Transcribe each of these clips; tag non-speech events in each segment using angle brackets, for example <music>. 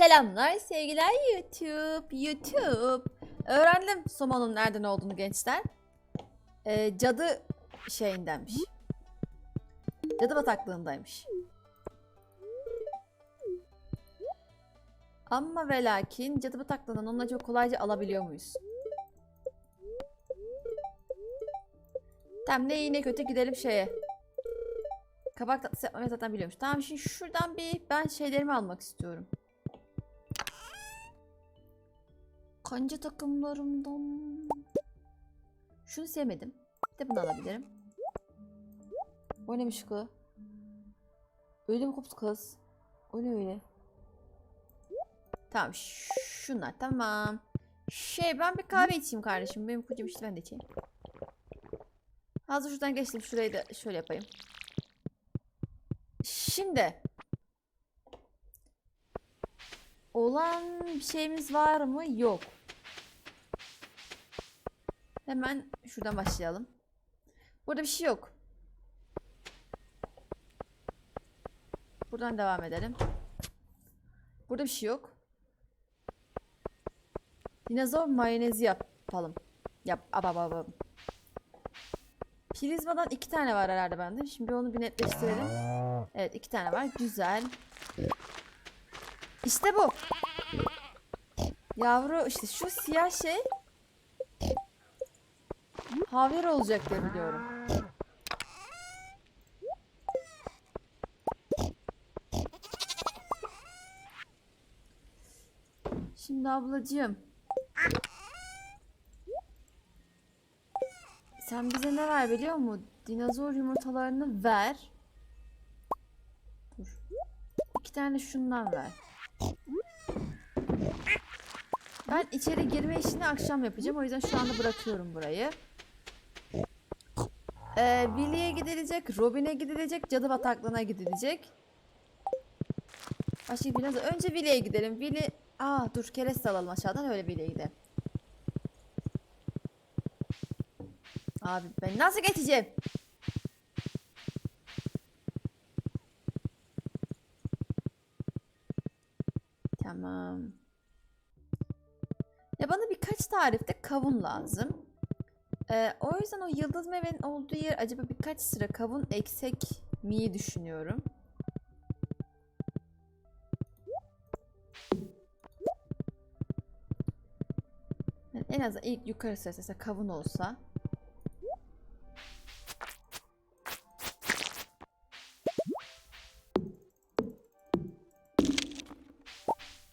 Selamlar sevgiler YouTube. YouTube. Öğrendim Somon'un nereden olduğunu gençler. Ee, cadı şeyindenmiş. Cadı bataklığındaymış. Ama ve lakin cadı bataklığından onu acaba kolayca alabiliyor muyuz? Tamam ne iyi ne kötü gidelim şeye. Kabak tatlısı yapmayı zaten biliyormuş. Tamam şimdi şuradan bir ben şeylerimi almak istiyorum. Kanca takımlarımdan. Şunu sevmedim. Bir de bunu alabilirim. O neymiş kız? Öyle mi koptu kız? O ne öyle? Tamam şunlar tamam. Şey ben bir kahve içeyim kardeşim. Benim kocam işte ben de içeyim. Hazır şuradan geçtim. Şurayı da şöyle yapayım. Şimdi. Olan bir şeyimiz var mı? Yok. Hemen şuradan başlayalım. Burada bir şey yok. Buradan devam edelim. Burada bir şey yok. Dinozor mayonezi yapalım. Yap. Abababam. Prizmadan iki tane var herhalde bende. Şimdi onu bir netleştirelim. Evet iki tane var. Güzel. İşte bu. Yavru işte şu siyah şey Havyar olacak diye biliyorum. Şimdi ablacığım. Sen bize ne ver biliyor musun? Dinozor yumurtalarını ver. Dur. İki tane şundan ver. Ben içeri girme işini akşam yapacağım. O yüzden şu anda bırakıyorum burayı. Ee, Willy'e gidilecek, Robin'e gidilecek, Cadı Bataklığı'na gidilecek. Başka biraz önce Willy'e gidelim. Willy... Aa dur kereste alalım aşağıdan öyle Willy'e gidelim. Abi ben nasıl geçeceğim? Tamam. Ya bana birkaç tarifte kavun lazım. Ee, o yüzden o yıldız meyvenin olduğu yer acaba birkaç sıra kavun eksek miyi düşünüyorum. Yani en azından ilk yukarı sırası kavun olsa.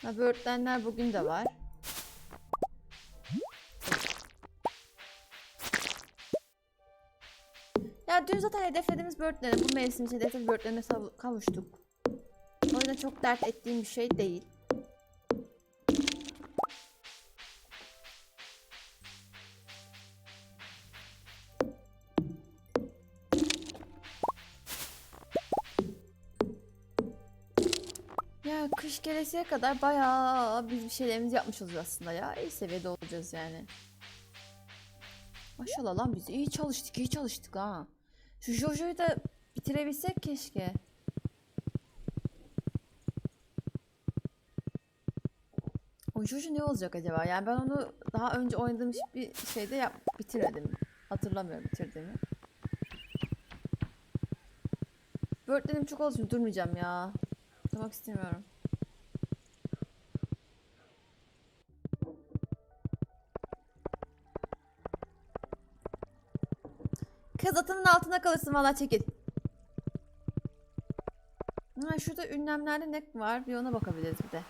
Ha, böğürtlenler bugün de var. Zaten hedeflediğimiz böğürtleri, bu mevsim için hedeflediğimiz böğürtlerine kavuştuk. O yüzden çok dert ettiğim bir şey değil. Ya kış gelesiye kadar bayağı biz bir şeylerimizi yapmış olacağız aslında ya. İyi seviyede olacağız yani. Maşallah lan biz iyi çalıştık iyi çalıştık ha. Şu Jojo'yu da bitirebilsek keşke. O Jojo ne olacak acaba? Yani ben onu daha önce oynadığım bir şeyde yap bitirmedim. Hatırlamıyorum bitirdiğimi. Börtlerim çok olsun durmayacağım ya. Durmak istemiyorum. Kız atının altına kalırsın valla çekil. Ha şurada ünlemlerde ne var bir ona bakabiliriz bir de.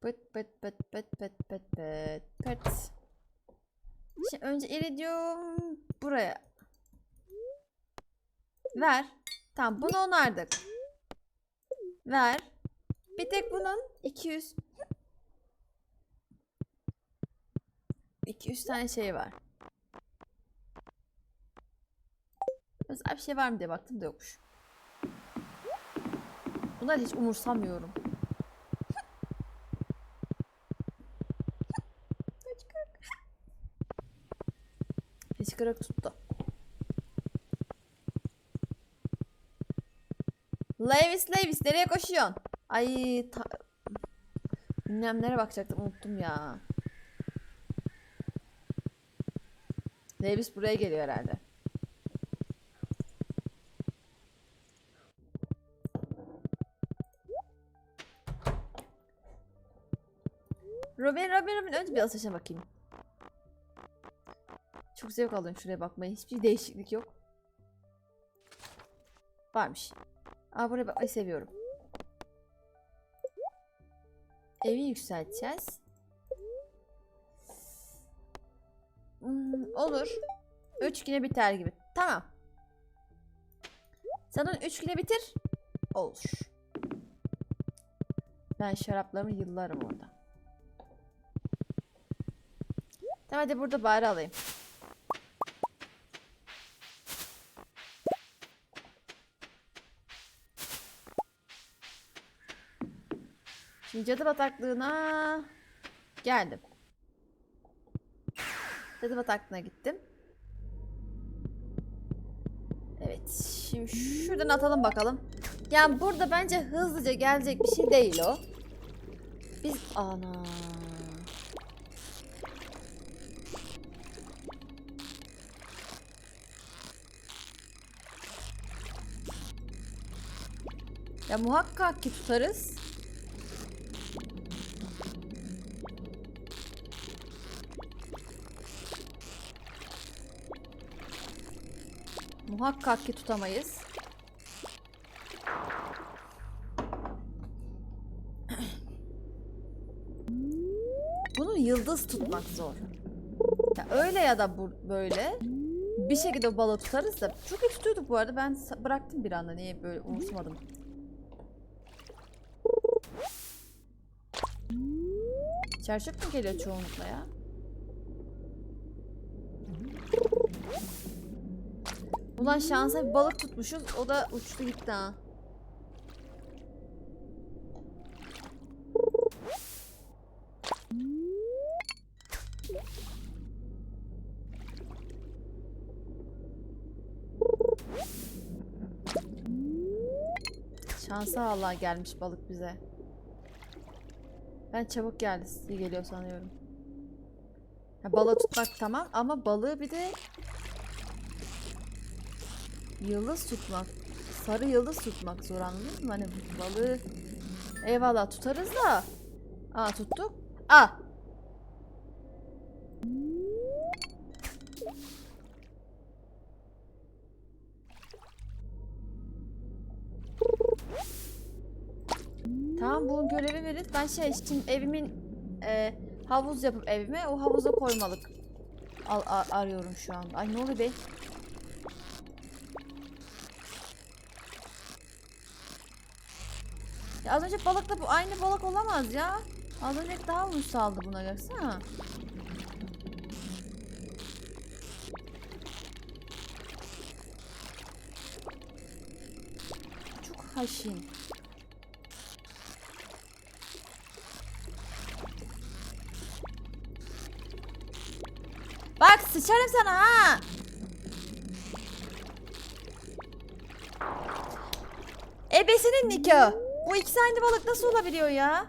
Pıt pıt pıt pıt pıt pıt pıt pıt. Şimdi önce iridium buraya. Ver. Tamam bunu onardık. Ver. Bir tek bunun 200 2-3 tane şey var. Özel bir şey var mı diye baktım da yokmuş. Bunları hiç umursamıyorum. Hıçkırık tuttu. Levis Levis nereye koşuyorsun? Ay ta... Ünlemlere bakacaktım unuttum ya. Levis buraya geliyor herhalde. Robin Robin Robin önce bir alışverişe bakayım. Çok zevk alıyorum şuraya bakmaya. Hiçbir değişiklik yok. Varmış. Aa buraya bakmayı seviyorum. Evi yükselteceğiz. Olur. Üç güne biter gibi. Tamam. Sen onu üç güne bitir. Olur. Ben şaraplarımı yıllarım orada. Tamam hadi burada bari alayım. Şimdi cadı bataklığına geldim. Cadı bataklığına gittim. Evet. Şimdi şuradan atalım bakalım. Yani burada bence hızlıca gelecek bir şey değil o. Biz ana. Ya muhakkak ki tutarız. Muhakkak ki tutamayız. Bunu yıldız tutmak zor. Ya öyle ya da bu, böyle. Bir şekilde balığı tutarız da. Çok iyi tutuyorduk bu arada. Ben bıraktım bir anda. Niye böyle umursamadım. Çarşaf mı geliyor çoğunlukla ya? Ulan şansa bir balık tutmuşuz. O da uçtu gitti ha. Şansa Allah gelmiş balık bize. Ben çabuk geldi iyi geliyor sanıyorum. Ha, balığı tutmak tamam ama balığı bir de Yıldız tutmak. Sarı yıldız tutmak zor anladınız mı? Hani balığı eyvallah tutarız da. Aa tuttuk. Aa. Tamam bunun görevi verin. Ben şey şimdi evimin e, havuz yapıp evime o havuza koymalık al, a- arıyorum şu an. Ay ne oluyor be? Ya az önce balıkla bu aynı balık olamaz ya. Az önce daha uysaldı buna baksana. Çok haşin. Bak sıçarım sana ha. Ebesinin nikahı. İkisi aynı balık nasıl olabiliyor ya?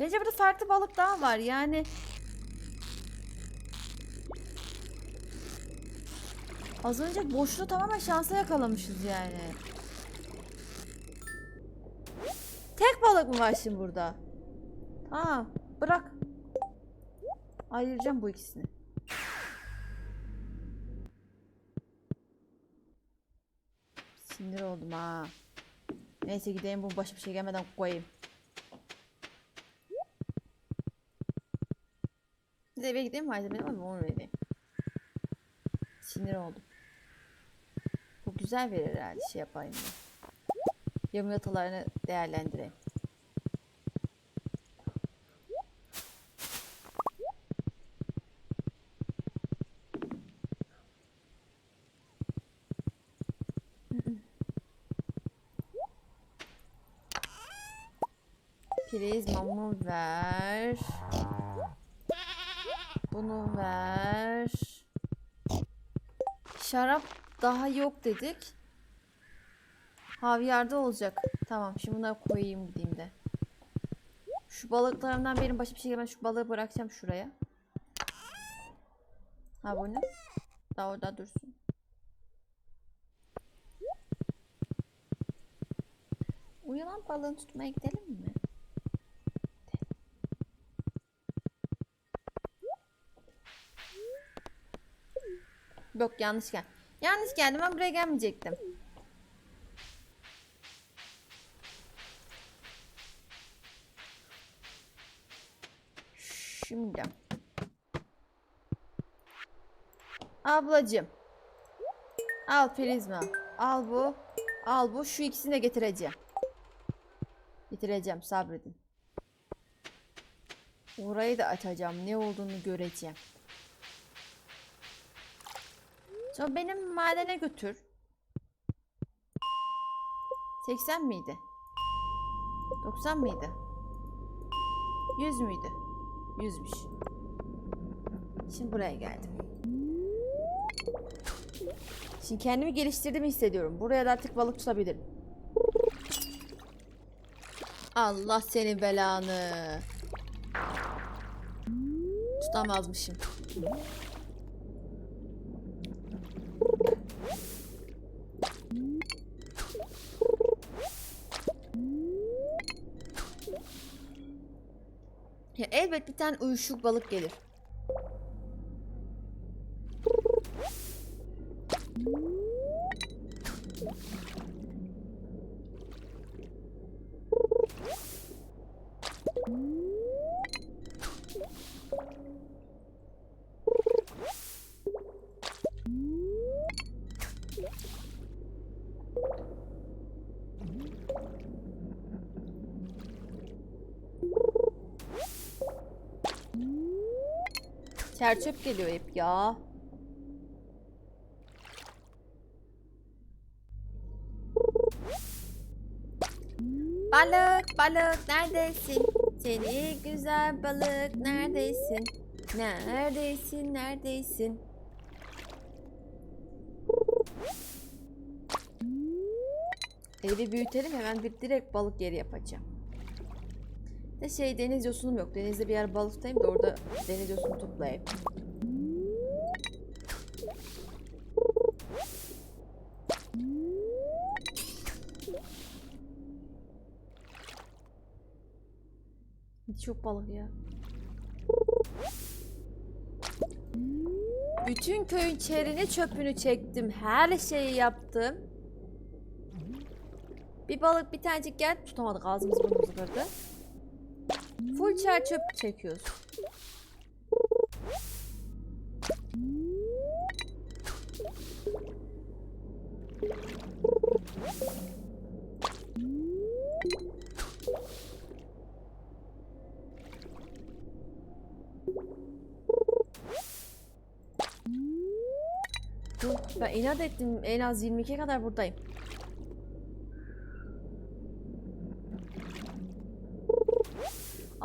Bence burada farklı balık daha var yani. Az önce boşluğu tamamen şansa yakalamışız yani. Tek balık mı var şimdi burada? Tamam bırak. Ayıracağım bu ikisini. Sinir oldum ha. Neyse gideyim bu başa bir şey gelmeden koyayım. De eve gideyim malzeme ama onu vereyim. Sinir oldum. Bu güzel verir herhalde şey yapayım diye. Yamyatalarını değerlendireyim. Prizmamı ver. Bunu ver. Şarap daha yok dedik. Havyarda olacak. Tamam şimdi bunları koyayım gideyim de. Şu balıklarımdan benim başka bir şey gelmez. Şu balığı bırakacağım şuraya. Ha bu ne? Daha orada dursun. Uyanan balığını tutmaya gidelim mi? Yok yanlış gel. Yanlış geldim ben buraya gelmeyecektim. Şimdi. Ablacım. Al prizma. Al bu. Al bu. Şu ikisini de getireceğim. Getireceğim sabredin. Orayı da açacağım. Ne olduğunu göreceğim. Sonra benim madene götür. 80 miydi? 90 mıydı? 100 müydü? 100'müş. Şimdi buraya geldim. Şimdi kendimi geliştirdiğimi hissediyorum. Buraya da artık balık tutabilirim. Allah senin belanı. Tutamazmışım. Tane uyuşuk balık gelir. Çerçöp geliyor hep ya. Balık, balık neredesin? Seni güzel balık neredesin? Neredesin, neredesin? Evi büyütelim hemen bir direkt balık yeri yapacağım. De şey deniz yosunum yok. Denizde bir yer balık tutayım da orada deniz yosunu toplayayım. Hiç balık ya. Bütün köyün çerini çöpünü çektim. Her şeyi yaptım. Bir balık bir tanecik gel tutamadık ağzımız burnumuzu kırdı. Full çer çöp çekiyoruz. Dur, ben inat ettim en az 22'ye kadar buradayım.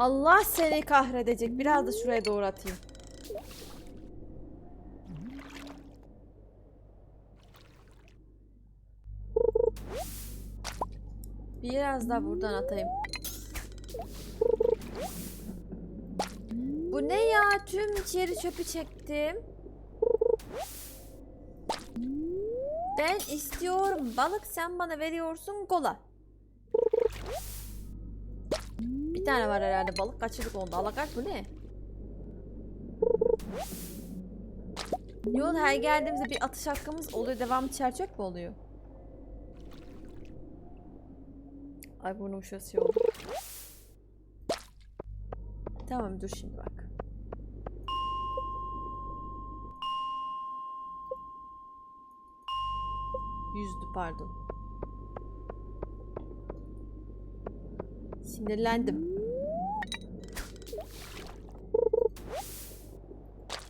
Allah seni kahredecek. Biraz da şuraya doğru atayım. Biraz da buradan atayım. Bu ne ya? Tüm içeri çöpü çektim. Ben istiyorum. Balık sen bana veriyorsun kola. Bir tane var herhalde balık kaçırdık onda. Alakart bu ne? Yol her geldiğimizde bir atış hakkımız oluyor. Devamı çerçöp mü oluyor? Ay burnum şurası şey oldu. Tamam dur şimdi bak. Yüzdü pardon. Sinirlendim.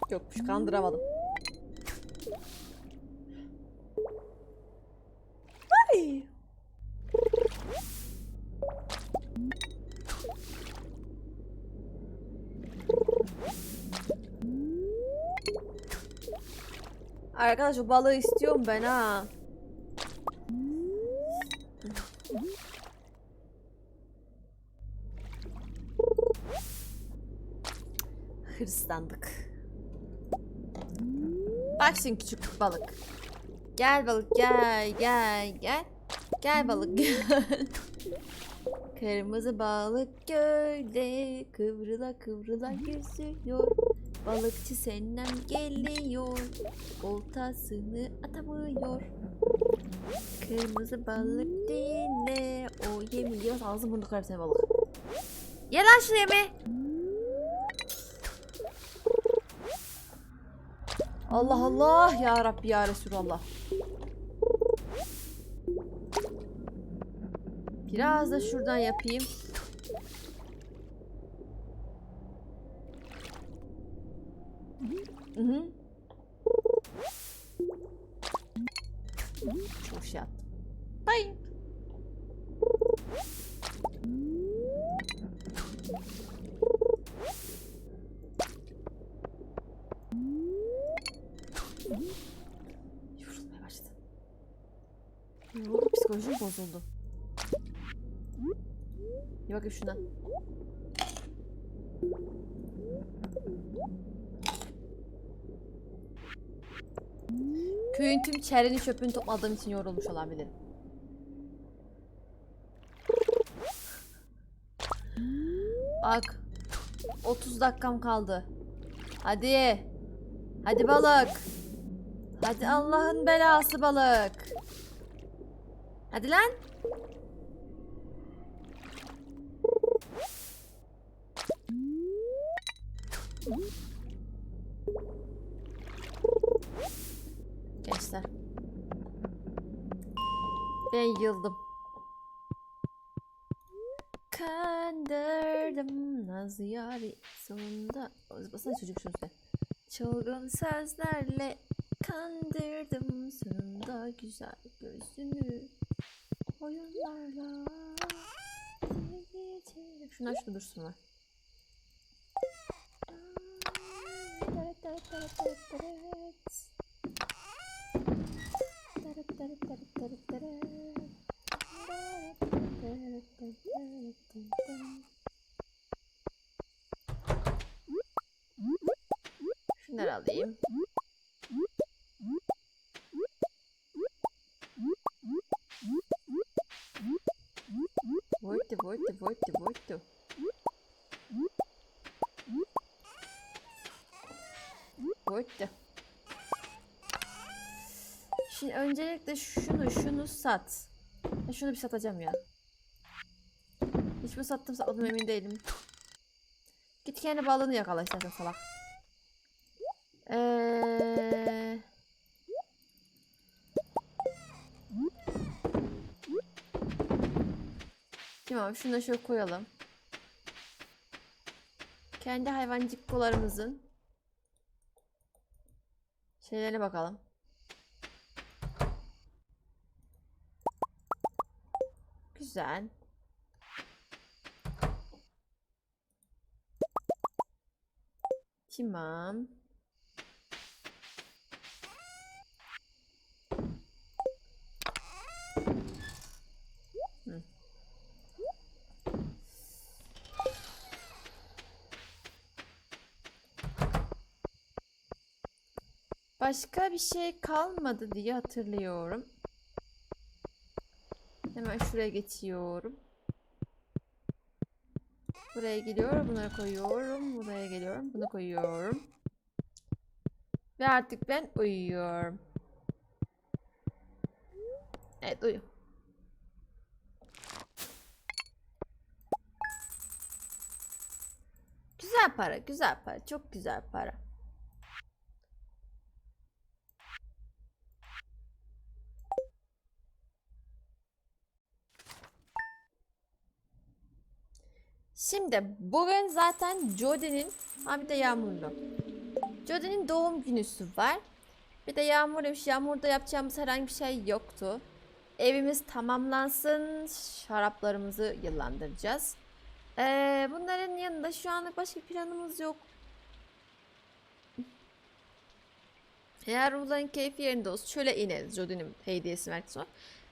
Yokmuş kandıramadım. Ay. Arkadaş o balığı istiyorum ben ha. Hırslandık. Bak şimdi küçük balık. Gel balık gel gel gel. Gel balık gel. <laughs> Kırmızı balık gölde kıvrıla kıvrıla yüzüyor. Balıkçı senden geliyor. Oltasını atamıyor. Kırmızı balık dinle. O yemi yiyorsa ağzını burnunu kırarım balık. Ye lan şu yemi. Allah Allah ya Rabbi ya Resulallah. Biraz da şuradan yapayım. Hı hı. Yoruldum psikolojim bozuldu. Bir bakayım şuna. Köyün tüm çerini çöpünü topladığım için yorulmuş olabilirim. Bak. 30 dakikam kaldı. Hadi. Hadi balık. Hadi Allah'ın belası balık. Hadi lan. Gençler. Ben yıldım. Kandırdım naz yari sonunda. Basana çocuk şunu söyle. Çılgın sözlerle kandırdım sonunda güzel gözünü oyunlarla. Şunlar şurada dursun var. Şunları alayım. Şunu sat. Şunu bir satacağım ya. Hiç mi sattım satmadım emin değilim. Git kendi balığını yakala istersen salak. Eee... Tamam şunu da şöyle koyalım. Kendi hayvancıklarımızın şeylerine bakalım. Güzel. Tamam. Hı. Başka bir şey kalmadı diye hatırlıyorum. Hemen şuraya geçiyorum. Buraya geliyorum, bunları koyuyorum. Buraya geliyorum, bunu koyuyorum. Ve artık ben uyuyorum. Evet uyu. Güzel para, güzel para, çok güzel para. Şimdi bugün zaten Jodie'nin ha bir de Yağmurlu. Jodie'nin doğum günüsü var. Bir de Yağmur demiş. Yağmurda yapacağımız herhangi bir şey yoktu. Evimiz tamamlansın. Şaraplarımızı yıllandıracağız. Ee, bunların yanında şu anlık başka planımız yok. Eğer ruhların keyfi yerinde olsun şöyle ineriz. Jodie'nin hediyesi verdik sonra.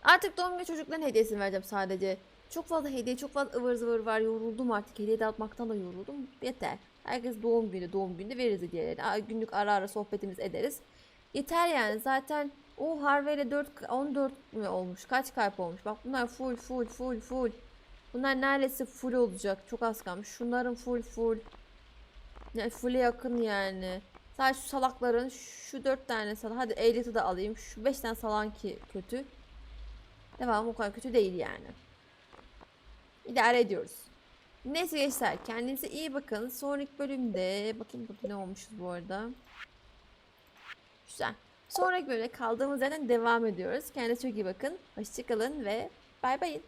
Artık doğum günü çocukların hediyesini vereceğim sadece. Çok fazla hediye, çok fazla ıvır zıvır var. Yoruldum artık. Hediye dağıtmaktan da yoruldum. Yeter. Herkes doğum günü doğum günü veririz hediyelerini. Günlük ara ara sohbetimiz ederiz. Yeter yani zaten o Harvey ile 4 14 mi olmuş? Kaç kalp olmuş? Bak bunlar full full full full. Bunlar neredeyse full olacak. Çok az kalmış. Şunların full full. Yani full'e yakın yani. Sadece şu salakların şu 4 tane salak. Hadi ehliyeti de alayım. Şu 5 tane salan ki kötü. Devam o kadar kötü değil yani. İdare ediyoruz. Neyse gençler kendinize iyi bakın. Sonraki bölümde bakayım burada ne olmuşuz bu arada. Güzel. Sonraki bölümde kaldığımız yerden devam ediyoruz. Kendinize çok iyi bakın. Hoşçakalın ve bay bayın.